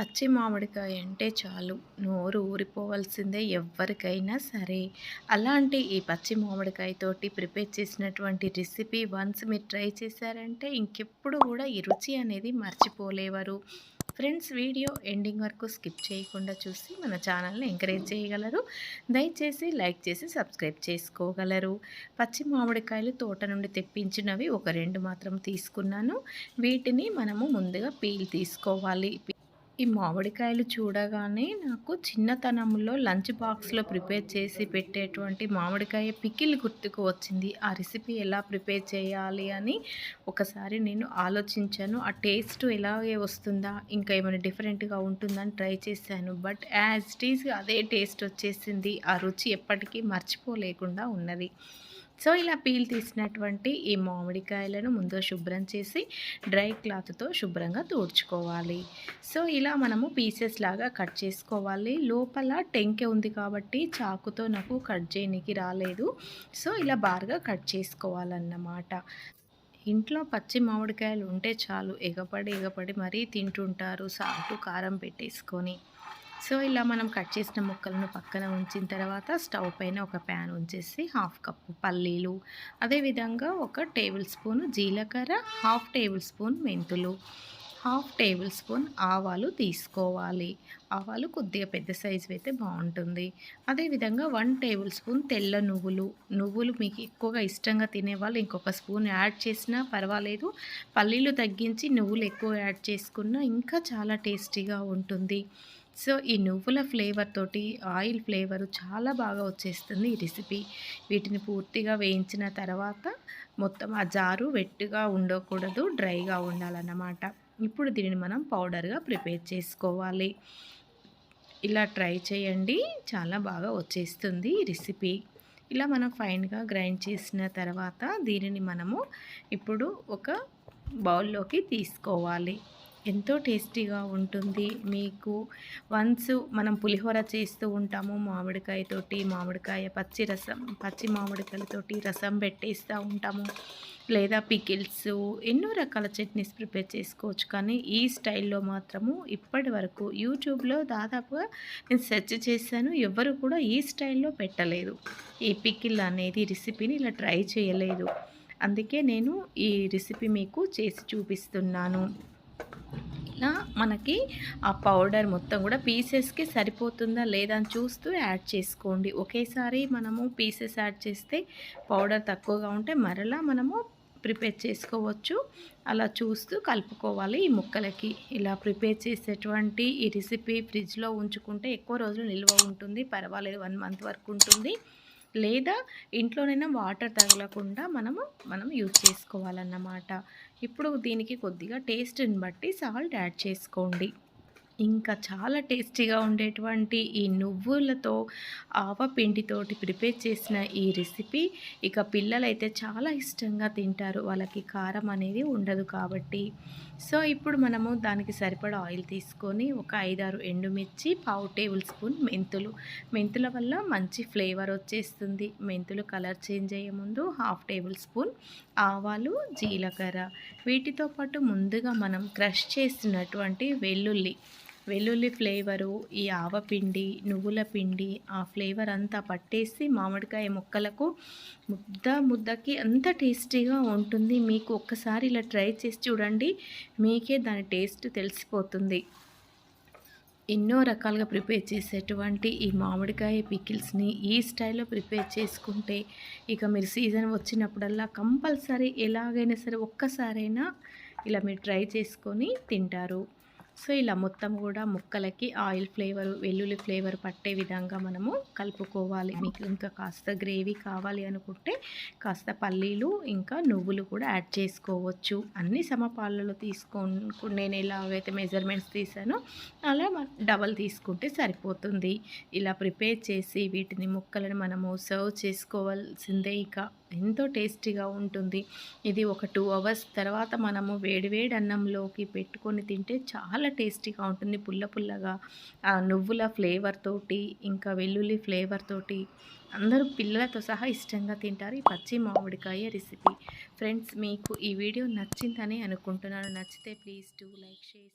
పచ్చి మామిడికాయ అంటే చాలు. నోరు ఊరిపోవాల్సిందే ఎవరికైనా సరే. అలాంటి ఈ పచ్చి మామిడికాయతోటి ప్రిపేర్ చేసినటువంటి రెసిపీ వన్స్ మీరు ట్రై చేశారంటే ఇంకెప్పుడు కూడా ఈ రుచి అనేది మర్చిపోలేవారు. ఫ్రెండ్స్ వీడియో ఎండింగ్ వరకు స్కిప్ చేయకుండా చూసి మన ఛానల్ని ఎంకరేజ్ చేయగలరు. దయచేసి లైక్ చేసి సబ్స్క్రైబ్ చేసుకోగలరు. పచ్చి మామిడికాయలు తోట నుండి తెప్పించినవి ఒక రెండు మాత్రం తీసుకున్నాను. వీటిని మనము ముందుగా పీల్ తీసుకోవాలి. ఈ మామిడికాయలు చూడగానే నాకు చిన్నతనంలో లంచ్ బాక్స్లో ప్రిపేర్ చేసి పెట్టేటువంటి మామిడికాయ పికిల్ గుర్తుకు వచ్చింది. ఆ రెసిపీ ఎలా ప్రిపేర్ చేయాలి అని ఒకసారి నేను ఆలోచించాను. ఆ టేస్ట్ ఎలాగే వస్తుందా ఇంకా ఏమైనా డిఫరెంట్గా ఉంటుందని ట్రై చేశాను. బట్ యాజ్ ఇట్ ఈజ్ అదే టేస్ట్ వచ్చేసింది. ఆ రుచి ఎప్పటికీ మర్చిపోలేకుండా ఉన్నది. సో ఇలా పీల్ తీసినటువంటి ఈ మామిడికాయలను ముందు శుభ్రం చేసి డ్రై క్లాత్తో శుభ్రంగా తుడుచుకోవాలి. సో ఇలా మనము పీసెస్ లాగా కట్ చేసుకోవాలి. లోపల టెంకె ఉంది కాబట్టి చాకుతో నాకు కట్ చేయనికి రాలేదు. సో ఇలా బాగా కట్ చేసుకోవాలన్నమాట. ఇంట్లో పచ్చి మామిడికాయలు ఉంటే చాలు. ఎగపడి ఎగపడి మరీ తింటుంటారు. సాల్ట్ కారం పెట్టేసుకొని. సో ఇలా మనం కట్ చేసిన ముక్కలను పక్కన ఉంచిన తర్వాత స్టవ్ పైన ఒక ప్యాన్ ఉంచేసి హాఫ్ కప్పు పల్లీలు అదేవిధంగా ఒక టేబుల్ స్పూన్ జీలకర్ర హాఫ్ టేబుల్ స్పూన్ మెంతులు హాఫ్ టేబుల్ స్పూన్ ఆవాలు తీసుకోవాలి. ఆవాలు కొద్దిగా పెద్ద సైజు అయితే బాగుంటుంది. అదేవిధంగా వన్ టేబుల్ స్పూన్ తెల్ల నువ్వులు నువ్వులు మీకు ఎక్కువగా ఇష్టంగా తినేవాళ్ళు ఇంకొక స్పూన్ యాడ్ చేసినా పర్వాలేదు. పల్లీలు తగ్గించి నువ్వులు ఎక్కువ యాడ్ చేసుకున్నా ఇంకా చాలా టేస్టీగా ఉంటుంది. సో ఈ నువ్వుల ఫ్లేవర్ తోటి ఆయిల్ ఫ్లేవరు చాలా బాగా వచ్చేస్తుంది ఈ రెసిపీ. వీటిని పూర్తిగా వేయించిన తర్వాత మొత్తం ఆ జారు వెట్టుగా ఉండకూడదు డ్రైగా ఉండాలన్నమాట. ఇప్పుడు దీనిని మనం పౌడర్గా ప్రిపేర్ చేసుకోవాలి. ఇలా ట్రై చేయండి చాలా బాగా వచ్చేస్తుంది ఈ రెసిపీ. ఇలా మనం ఫైన్గా గ్రైండ్ చేసిన తర్వాత దీనిని మనము ఇప్పుడు ఒక బౌల్లోకి తీసుకోవాలి. ఎంతో టేస్టీగా ఉంటుంది. మీకు వన్స్ మనం పులిహోర చేస్తూ ఉంటాము మామిడికాయతోటి మామిడికాయ పచ్చి రసం పచ్చి మామిడికాయలతోటి రసం పెట్టేస్తూ ఉంటాము. లేదా పికిల్స్ ఎన్నో రకాల చట్నీస్ ప్రిపేర్ చేసుకోవచ్చు. కానీ ఈ స్టైల్లో మాత్రము ఇప్పటి వరకు యూట్యూబ్లో దాదాపుగా నేను సెర్చ్ చేశాను. ఎవరు కూడా ఈ స్టైల్లో పెట్టలేదు. ఈ పికిల్ అనేది రెసిపీని ఇలా ట్రై చేయలేదు. అందుకే నేను ఈ రెసిపీ మీకు చేసి చూపిస్తున్నాను. ఇలా మనకి ఆ పౌడర్ మొత్తం కూడా పీసెస్కి సరిపోతుందా లేదా అని చూస్తూ యాడ్ చేసుకోండి. ఒకేసారి మనము పీసెస్ యాడ్ చేస్తే పౌడర్ తక్కువగా ఉంటే మరలా మనము ప్రిపేర్ చేసుకోవచ్చు. అలా చూస్తూ కలుపుకోవాలి ఈ ముక్కలకి. ఇలా ప్రిపేర్ చేసేటువంటి ఈ రెసిపీ ఫ్రిడ్జ్లో ఉంచుకుంటే ఎక్కువ రోజులు నిల్వ ఉంటుంది. పర్వాలేదు వన్ మంత్ వరకు ఉంటుంది. లేదా ఇంట్లోనైనా వాటర్ తగలకుండా మనము మనం యూజ్ చేసుకోవాలన్నమాట. ఇప్పుడు దీనికి కొద్దిగా టేస్ట్ని బట్టి సాల్ట్ యాడ్ చేసుకోండి. ఇంకా చాలా టేస్టీగా ఉండేటువంటి ఈ నువ్వులతో ఆవపిండితోటి ప్రిపేర్ చేసిన ఈ రెసిపీ ఇక పిల్లలైతే చాలా ఇష్టంగా తింటారు. వాళ్ళకి కారం అనేది ఉండదు కాబట్టి. సో ఇప్పుడు మనము దానికి సరిపడా ఆయిల్ తీసుకొని ఒక ఐదారు ఎండుమిర్చి పావు టేబుల్ స్పూన్ మెంతులు. మెంతుల వల్ల మంచి ఫ్లేవర్ వచ్చేస్తుంది. మెంతులు కలర్ చేంజ్ అయ్యే ముందు హాఫ్ టేబుల్ స్పూన్ ఆవాలు జీలకర్ర. వీటితో పాటు ముందుగా మనం క్రష్ చేసినటువంటి వెల్లుల్లి వెల్లుల్లి ఫ్లేవరు ఈ ఆవపిండి నువ్వుల పిండి ఆ ఫ్లేవర్ అంతా పట్టేసి మామిడికాయ ముక్కలకు ముద్ద ముద్దకి అంత టేస్టీగా ఉంటుంది. మీకు ఒక్కసారి ఇలా ట్రై చేసి చూడండి. మీకే దాని టేస్ట్ తెలిసిపోతుంది. ఎన్నో రకాలుగా ప్రిపేర్ చేసేటువంటి ఈ మామిడికాయ పికిల్స్ని ఈ స్టైల్లో ప్రిపేర్ చేసుకుంటే ఇక మీరు సీజన్ వచ్చినప్పుడల్లా కంపల్సరీ ఎలాగైనా సరే ఒక్కసారైనా ఇలా మీరు ట్రై చేసుకొని తింటారు. సో ఇలా మొత్తం కూడా ముక్కలకి ఆయిల్ ఫ్లేవర్ వెల్లుల్లి ఫ్లేవర్ పట్టే విధంగా మనము కలుపుకోవాలి. మీకు ఇంకా కాస్త గ్రేవీ కావాలి అనుకుంటే కాస్త పల్లీలు ఇంకా నువ్వులు కూడా యాడ్ చేసుకోవచ్చు. అన్ని సమపాలలో తీసుకో నేను ఎలాగైతే మెజర్మెంట్స్ తీసానో అలా డబల్ తీసుకుంటే సరిపోతుంది. ఇలా ప్రిపేర్ చేసి వీటిని ముక్కలను మనము సర్వ్ చేసుకోవాల్సిందే ఇక. ఎంతో టేస్టీగా ఉంటుంది. ఇది ఒక టూ అవర్స్ తర్వాత మనము వేడివేడి అన్నంలోకి పెట్టుకొని తింటే చాలా టేస్టీగా ఉంటుంది. పుల్ల పుల్లగా ఆ నువ్వుల ఫ్లేవర్ తోటి ఇంకా వెల్లుల్లి ఫ్లేవర్ తోటి అందరూ పిల్లలతో సహా ఇష్టంగా తింటారు ఈ పచ్చి మామిడికాయ రెసిపీ. ఫ్రెండ్స్ మీకు ఈ వీడియో నచ్చిందని అనుకుంటున్నాను. నచ్చితే ప్లీజ్ డూ లైక్ షేర్